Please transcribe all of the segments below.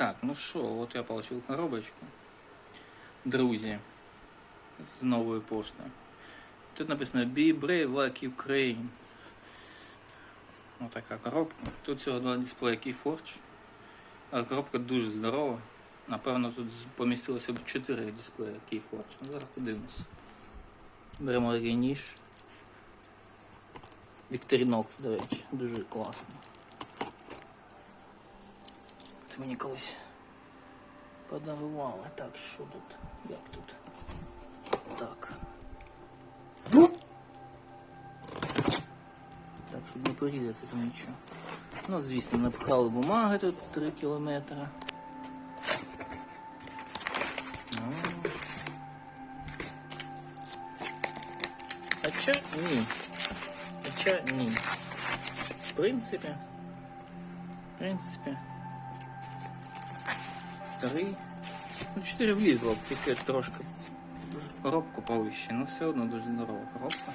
Так, ну що, от я отримав коробочку. Друзі. З нової пошти. Тут написано Be brave like Ukraine. Ось така коробка. Тут всього два дисплея Keyforge. Але коробка дуже здорова. Напевно, тут помістилося б 4 дисплея Keyforge. Ну, Зараз подивимось. Беремо такий ніж. Victorinox, до речі, дуже класно. Мені колись подарували. Так, що тут? Як тут? Так. Так, щоб не порізати то нічого. Ну, звісно, напхали бумаги тут 3 кілометри. Ну. Хоча ні. Хоча ні. В принципі. В принципі. Три. Ну, чотири влізло, тільки трошки коробку повище, ну все одно дуже здорова коробка.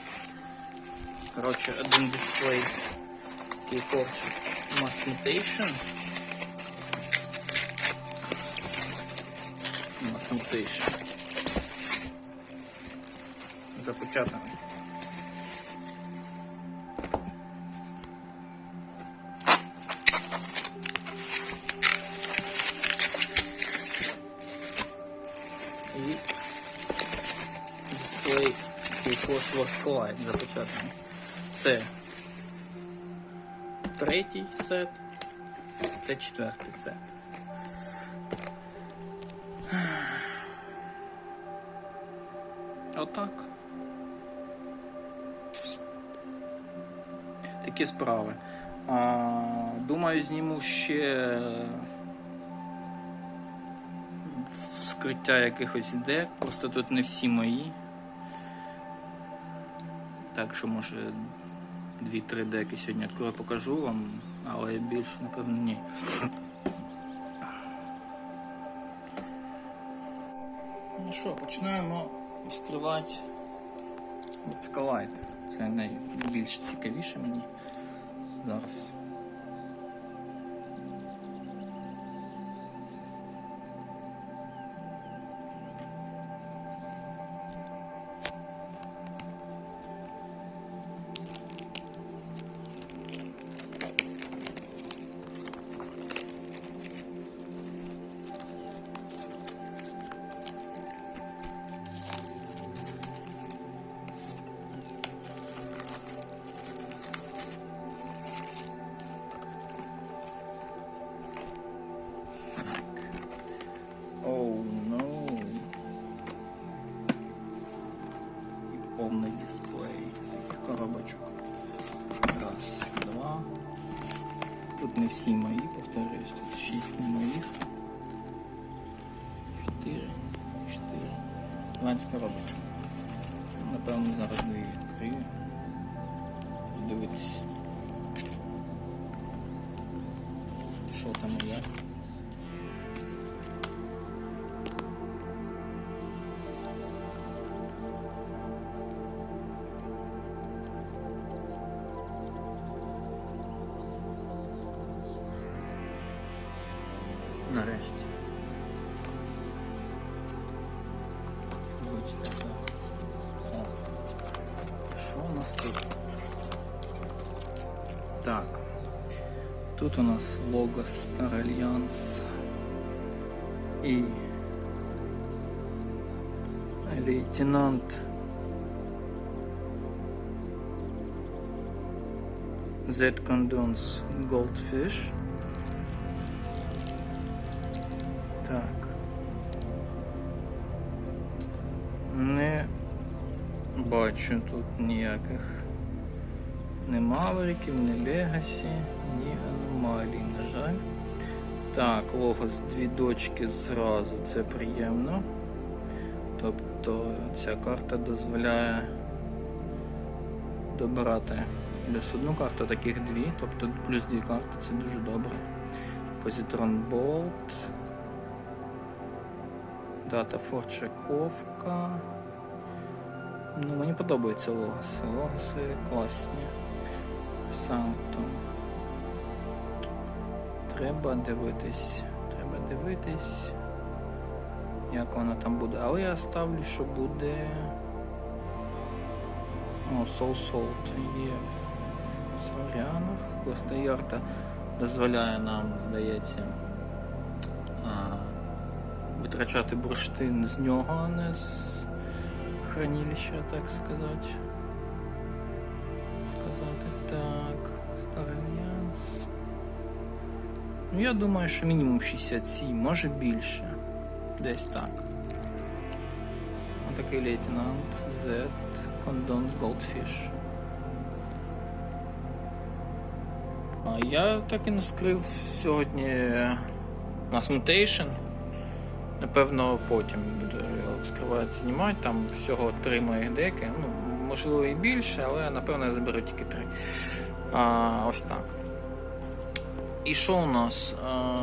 Коротше, один дисплей Keyforge Mass Mutation. Mass Mutation. Запечатаний. Light запечатаний. Це третій сет, це четвертий сет. Отак. Такі справи. Думаю, зніму ще вскриття якихось дек, просто тут не всі мої. Так що може дві-три деки сьогодні відкрою покажу вам, але більше, напевно, ні. Ну що, починаємо відкривати Скалайт. Це найбільш цікавіше мені зараз. 12 коробочок. Напевно, зараз дві відкрию. Дивитись. Що там і як. Нас тут? Так. Тут у нас лого Star Alliance і лейтенант Z Condons Goldfish. Бачу тут ніяких ні мавериків, ні легасі, ні аномалій, на жаль. Так, логос дві дочки зразу, це приємно. Тобто ця карта дозволяє добирати плюс одну карту, таких дві, тобто плюс дві карти, це дуже добре. Позитрон Болт. Дата Форчаковка. Ну, мені подобаються логоси. Логоси класні. Санто. Треба дивитись. Треба подивитись, як воно там буде. Але я ставлю, що буде. О, Soul Salt є в Сорянах. Коста Ярта дозволяє нам, здається, витрачати бурштин з нього, а не з хранилища, так сказати. Сказати так. Star Alliance. Ну, я думаю, що мінімум 67, може більше. Десь так. Отакий лейтенант Z Condons Goldfish. А я так і не скрив сьогодні у нас Mutation. Напевно, потім буду його вскривати, знімати. Там всього три моїх деки. Ну, можливо і більше, але напевно я заберу тільки три. А, ось так. І що у нас? А,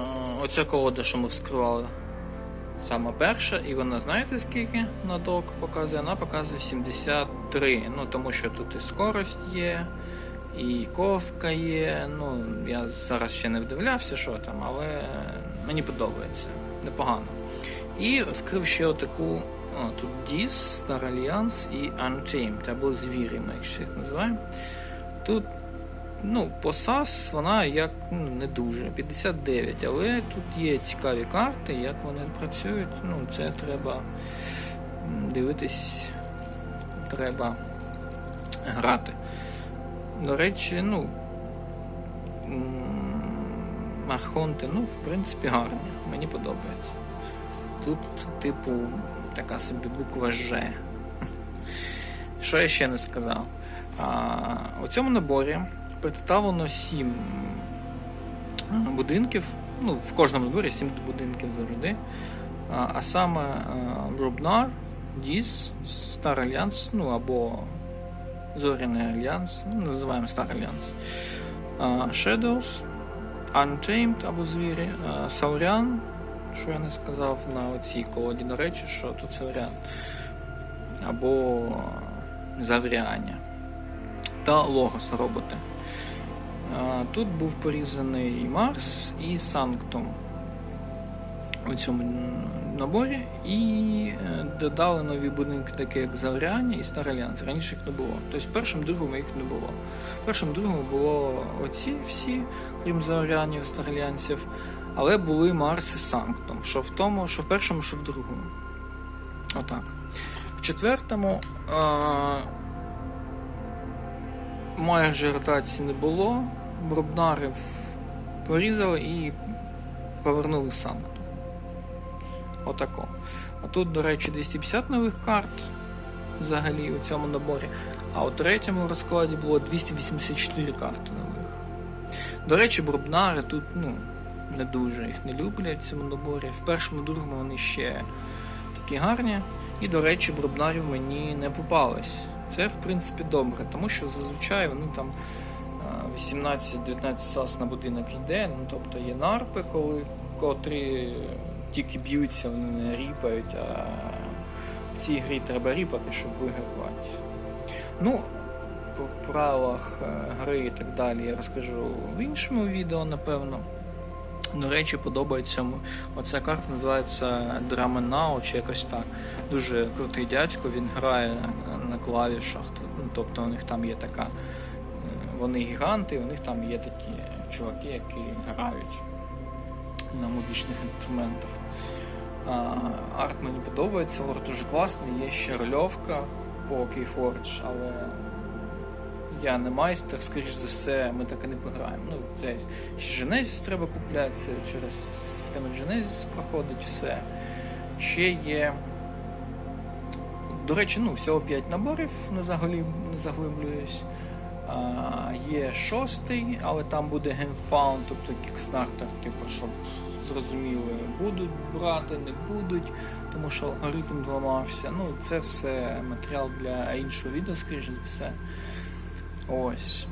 оця колода, що ми вскривали, сама перша, і вона знаєте скільки на док показує? Вона показує 73. Ну, тому що тут і скорость є, і ковка є. Ну, я зараз ще не вдивлявся, що там, але мені подобається. Непогано. І вскрив ще отаку. О, тут DIS, Star Alliance і Unchained, або звірі, ми якщо їх називаємо. Тут Ну, по вона як ну, не дуже, 59, але тут є цікаві карти, як вони працюють. Ну, це треба дивитись, треба грати. До речі, ну. Архонти, ну, в принципі, гарні, мені подобається. Тут, типу, така собі буква Ж. Що я ще не сказав? А, у цьому наборі представлено сім будинків. Ну, в кожному дворі сім будинків завжди. А, а саме Рубнар, Діс, Star Alliance, ну або Зоряний Альянс, ну, називаємо Star Alliance, а, Shadows, Untamed або звірі, а, Саурян, що я не сказав на оцій колоді, до речі, що тут Саурян, або Завряня та Логос роботи. Тут був порізаний Марс і Санктум у цьому наборі, і е, додали нові будинки, такі як Завряні і Стар Альянс. Раніше їх не було. Тобто в першому другому їх не було. В першому другому було оці всі, крім Заврянів, Стар Альянсів, але були Марс і Санктум. Що в тому, що в першому, що в другому. Отак. В четвертому. А майже ротації не було. Брубнарів порізали і повернули санкту. Отако. А тут, до речі, 250 нових карт взагалі у цьому наборі. А у третьому розкладі було 284 карти нових. До речі, брубнари тут ну, не дуже їх не люблять в цьому наборі. В першому, другому вони ще такі гарні. І, до речі, брубнарів мені не попались. Це, в принципі, добре, тому що зазвичай вони там 18-19 сас на будинок йде. Ну, тобто є нарпи, коли котрі тільки б'ються, вони не ріпають, а в цій грі треба ріпати, щоб вигравати. Ну, по правилах е, гри і так далі я розкажу в іншому відео, напевно. До речі, подобається. Оця карта називається Драменау чи якось так. Дуже крутий дядько, він грає на, клавішах. Ну, Тобто у них там є така. Вони гіганти, у них там є такі чуваки, які грають на музичних інструментах. А, Арт мені подобається, лор дуже класний, є ще рольовка по Keyforge, але я не майстер, скоріш за все, ми так і не пограємо. Ну, це Genesis треба купляти, це через систему Genesis проходить все. Ще є. До речі, ну, всього 5 наборів, не, заглиб... не заглиблююсь. А, Є шостий, але там буде GameFound, тобто Kickstarter, типу, щоб зрозуміли, будуть брати, не будуть, тому що алгоритм зламався. Ну, це все матеріал для іншого відео, скоріш за все. Ось.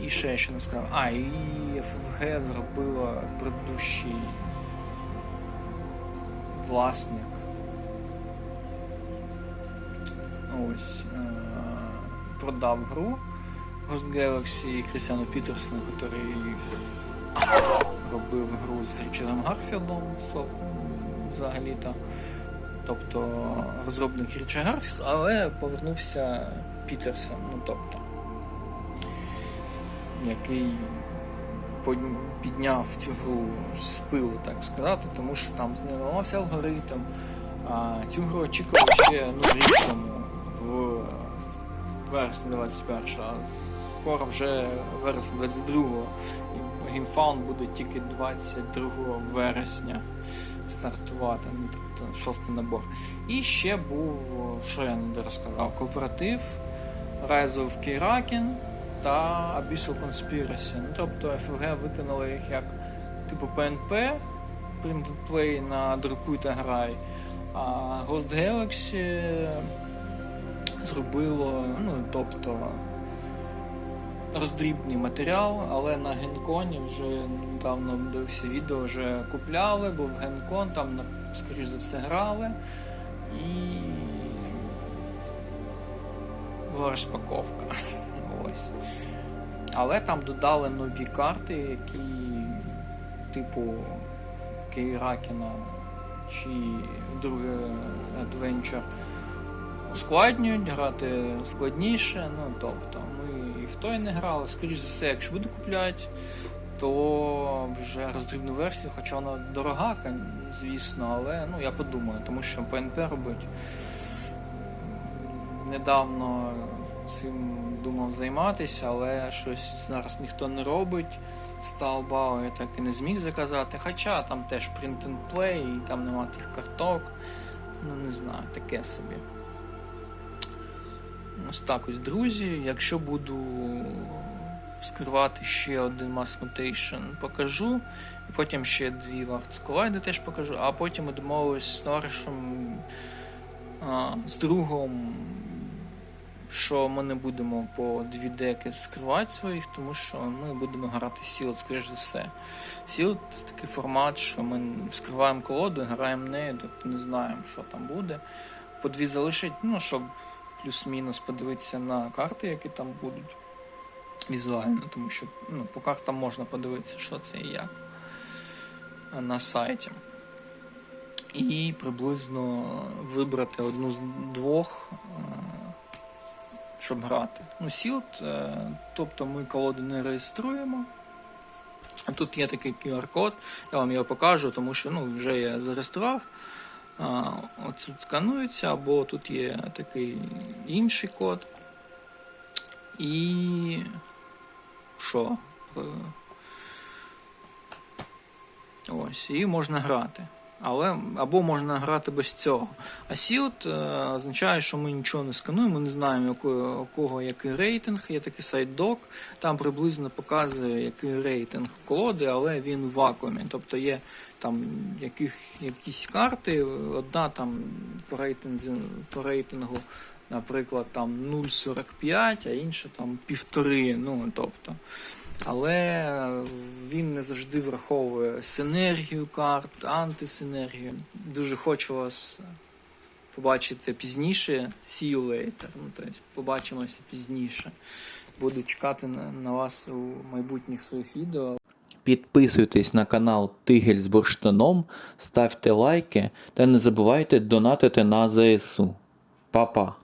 І ще що не сказав. А, і FFG зробила предыдущий власник. Ось. Е продав гру Ghost Galaxy Крістіану Пітерсону, який робив гру з Річардом Гарфілдом взагалі-то. Тобто розробник Річард Гарфілд, але повернувся Пітерсон, ну тобто, який підняв цю гру з пилу, так сказати, тому що там змінився алгоритм. А цю гру очікували ще ну, рік в вересні 21 а скоро вже вересень 22 і геймфаунд буде тільки 22 вересня стартувати, ну, тобто шостий набор. І ще був, що я не розказав, кооператив Rise of Kirakin та Abyssal Conspiracy. Ну, тобто FFG виконали їх як типу PNP, Print and Play на друкуй та грай. А Ghost Galaxy зробило, ну, тобто роздрібний матеріал, але на генконі вже недавно дивився відео, вже купляли, був генкон, там скоріш за все грали. І була розпаковка. Ось. Але там додали нові карти, які типу Кейракіна чи друге Adventure ускладнюють, грати складніше. Ну, тобто, ми і в той не грали. Скоріше за все, якщо буду купляти, то вже роздрібну версію, хоча вона дорога, звісно, але ну, я подумаю, тому що PNP робить. Недавно цим думав займатися, але щось зараз ніхто не робить. Сталбау я так і не зміг заказати. Хоча там теж print and play, і там нема тих карток. Ну не знаю, таке собі. Ось так ось, друзі. Якщо буду скривати ще один Mass Mutation, покажу. І потім ще дві Warts Collide теж покажу, а потім ми домовились з товаришем, а, з другом, що ми не будемо по дві деки скривати своїх, тому що ми будемо грати Сілд, скоріш за все. Сілд такий формат, що ми вскриваємо колоду граємо нею, тобто не знаємо, що там буде. По дві залишить, ну, щоб плюс-мінус подивитися на карти, які там будуть візуально, тому що ну, по картам можна подивитися, що це і як на сайті. І приблизно вибрати одну з двох, е, щоб грати. Ну, Сілд, е, тобто ми колоду не реєструємо. Тут є такий QR-код, я вам його покажу, тому що ну, вже я зареєстрував. От тут сканується, або тут є такий інший код. І що? Ось, і можна грати. Але або можна грати без цього. А Сілд е, означає, що ми нічого не скануємо, ми не знаємо, якого, у кого який рейтинг. Є такий сайт Doc, там приблизно показує, який рейтинг колоди, але він в вакуумі. Тобто є там яких, якісь карти, одна там по рейтингу, по рейтингу наприклад, там 0,45, а інша там півтори. Ну, тобто. Але він не завжди враховує синергію карт, антисинергію. Дуже хочу вас побачити пізніше. See you later. Ну, тобто, побачимося пізніше. Буду чекати на, на вас у майбутніх своїх відео. Підписуйтесь на канал Тигель з бурштином, ставте лайки та не забувайте донатити на ЗСУ. Па-па!